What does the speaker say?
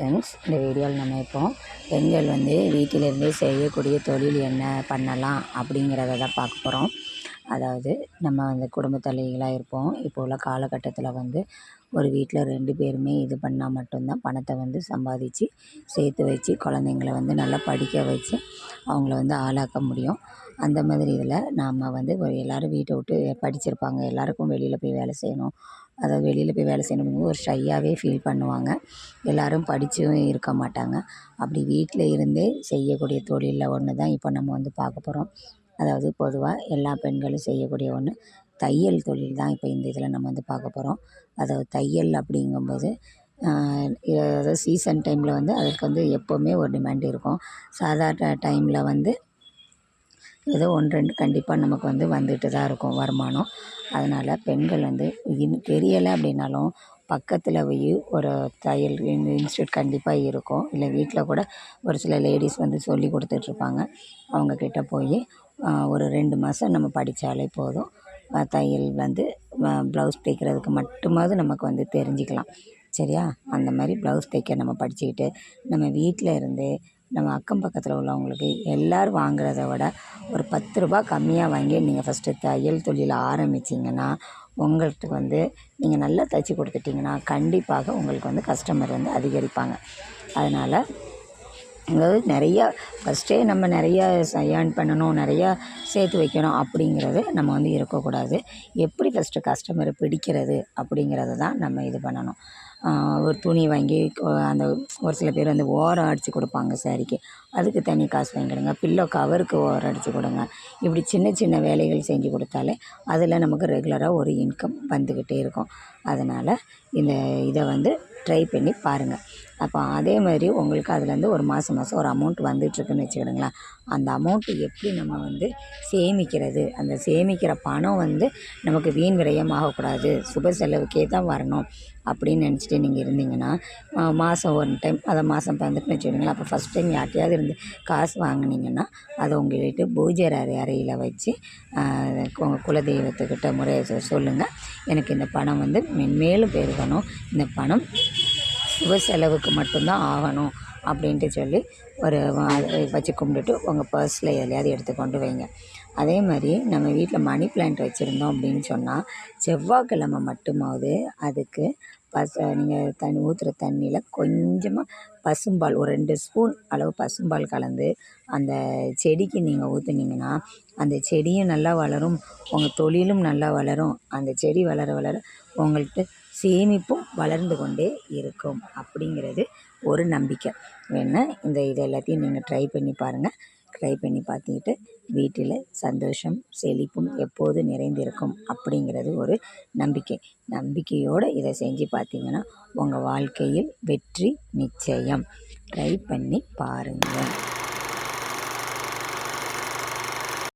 Friends இந்த வீடியோவில் நம்ம இப்போ பெண்கள் வந்து வீட்டிலிருந்தே செய்யக்கூடிய தொழில் என்ன பண்ணலாம் அப்படிங்கிறத தான் பார்க்க போகிறோம் அதாவது நம்ம வந்து குடும்ப தலைவிகளாக இருப்போம். இப்போ உள்ள காலகட்டத்தில் வந்து ஒரு வீட்டில் ரெண்டு பேருமே இது பண்ணால் மட்டும்தான் பணத்தை வந்து சம்பாதிச்சு சேர்த்து வச்சு குழந்தைங்கள வந்து நல்லா படிக்க வச்சு அவங்கள வந்து ஆளாக்க முடியும். அந்த மாதிரி இதில் நாம் வந்து ஒரு எல்லோரும் வீட்டை விட்டு படிச்சிருப்பாங்க. எல்லாருக்கும் வெளியில் போய் வேலை செய்யணும். அதாவது வெளியில் போய் வேலை செய்யணுங்கும்போது ஒரு ஷையாகவே ஃபீல் பண்ணுவாங்க. எல்லோரும் படித்தும் இருக்க மாட்டாங்க. அப்படி வீட்டில் இருந்தே செய்யக்கூடிய தொழிலில் ஒன்று தான் இப்போ நம்ம வந்து பார்க்க போகிறோம் அதாவது பொதுவாக எல்லா பெண்களும் செய்யக்கூடிய ஒன்று தையல் தொழில் தான் இப்போ இந்த இதில் நம்ம வந்து பார்க்க போகிறோம் அதாவது தையல் அப்படிங்கும்போது அதாவது சீசன் டைமில் வந்து அதற்கு வந்து எப்போவுமே ஒரு டிமாண்ட் இருக்கும். சாதாரண டைமில் வந்து ஏதோ ஒன்று ரெண்டு கண்டிப்பாக நமக்கு வந்து வந்துட்டு தான் இருக்கும் வருமானம். அதனால் பெண்கள் வந்து இன் தெரியலை அப்படின்னாலும் பக்கத்தில் போய் ஒரு தையல் இன்ஸ்டியூட் கண்டிப்பாக இருக்கும். இல்லை வீட்டில் கூட ஒரு சில லேடிஸ் வந்து சொல்லி கொடுத்துட்ருப்பாங்க அவங்கக்கிட்ட போய் ஒரு ரெண்டு மாதம் நம்ம படித்தாலே போதும். தையல் வந்து ப்ளவுஸ் தைக்கிறதுக்கு மட்டுமாவது நமக்கு வந்து தெரிஞ்சுக்கலாம். சரியா? அந்த மாதிரி ப்ளவுஸ் தைக்க நம்ம படிச்சுக்கிட்டு நம்ம வீட்டில் இருந்து நம்ம அக்கம் பக்கத்தில் உள்ளவங்களுக்கு எல்லோரும் வாங்குறத விட ஒரு பத்து ரூபா கம்மியாக வாங்கி நீங்கள் ஃபஸ்ட்டு தையல் தொழில் ஆரம்பிச்சிங்கன்னா உங்களுக்கு வந்து நீங்கள் நல்லா தைச்சி கொடுத்துட்டிங்கன்னா கண்டிப்பாக உங்களுக்கு வந்து கஸ்டமர் வந்து அதிகரிப்பாங்க. அதனால் அதாவது நிறையா ஃபஸ்ட்டே நம்ம நிறையா ஏர்ன் பண்ணணும் நிறையா சேர்த்து வைக்கணும் அப்படிங்கிறது நம்ம வந்து இருக்கக்கூடாது. எப்படி ஃபஸ்ட்டு கஸ்டமரை பிடிக்கிறது அப்படிங்கிறத தான் நம்ம இது பண்ணணும். ஒரு துணி வாங்கி அந்த ஒரு சில பேர் வந்து ஓரம் அடித்து கொடுப்பாங்க ஸாரீக்கு அதுக்கு தனி காசு வாங்கிடுங்க பில்லோ கவருக்கு ஓரம் அடித்து கொடுங்க. இப்படி சின்ன சின்ன வேலைகள் செஞ்சு கொடுத்தாலே அதில் நமக்கு ரெகுலராக ஒரு இன்கம் வந்துக்கிட்டே இருக்கும். அதனால் இந்த இதை வந்து ட்ரை பண்ணி பாருங்கள் அப்போ அதே மாதிரி உங்களுக்கு அதுலேருந்து ஒரு மாதம் மாதம் ஒரு அமௌண்ட் வந்துட்டுருக்குன்னு வச்சுக்கிடுங்களேன். அந்த அமௌண்ட்டு எப்படி நம்ம வந்து சேமிக்கிறது? அந்த சேமிக்கிற பணம் வந்து நமக்கு வீண் விரயம் ஆகக்கூடாது சுப செலவுக்கே தான் வரணும் அப்படின்னு நினச்சிட்டு நீங்கள் இருந்தீங்கன்னா மாதம் ஒரு டைம் அதை மாதம் வந்துட்டுன்னு வச்சுக்கிடுங்களேன். அப்போ ஃபஸ்ட் டைம் யார்ட்டையாவது இருந்து காசு வாங்கினீங்கன்னா அதை உங்கள் வீட்டு பூஜை அறை அறையில் வச்சு உங்கள் குலதெய்வத்துக்கிட்ட முறையை சொல்லுங்கள் எனக்கு இந்த பணம் வந்து மென்மேலும் பெருகணும். இந்த பணம் சுப செலவுக்கு மட்டும்தான் ஆகணும் அப்படின்ட்டு சொல்லி ஒரு வச்சு கும்பிட்டுட்டு உங்கள் பர்ஸில் எதையாவது எடுத்து கொண்டு வைங்க. அதே மாதிரி நம்ம வீட்டில் மணி பிளான்ட் வச்சுருந்தோம் அப்படின்னு சொன்னால் செவ்வாய்க்கிழமை மட்டுமாவது அதுக்கு பச நீங்கள் தண்ணி ஊற்றுற தண்ணியில் கொஞ்சமாக பசும்பால் ஒரு ரெண்டு ஸ்பூன் அளவு பசும்பால் கலந்து அந்த செடிக்கு நீங்கள் ஊற்றுனீங்கன்னா அந்த செடியும் நல்லா வளரும் உங்கள் தொழிலும் நல்லா வளரும் அந்த செடி வளர வளர உங்கள்கிட்ட சேமிப்பும் வளர்ந்து கொண்டே இருக்கும் அப்படிங்கிறது ஒரு நம்பிக்கை. வேணால் இந்த இது எல்லாத்தையும் நீங்கள் ட்ரை பண்ணி பாருங்கள் ட்ரை பண்ணி பார்த்துக்கிட்டு வீட்டில் சந்தோஷம் செழிப்பும் எப்போது நிறைந்திருக்கும் அப்படிங்கிறது ஒரு நம்பிக்கை. நம்பிக்கையோடு இதை செஞ்சு பார்த்தீங்கன்னா உங்கள் வாழ்க்கையில் வெற்றி நிச்சயம். ட்ரை பண்ணி பாருங்கள்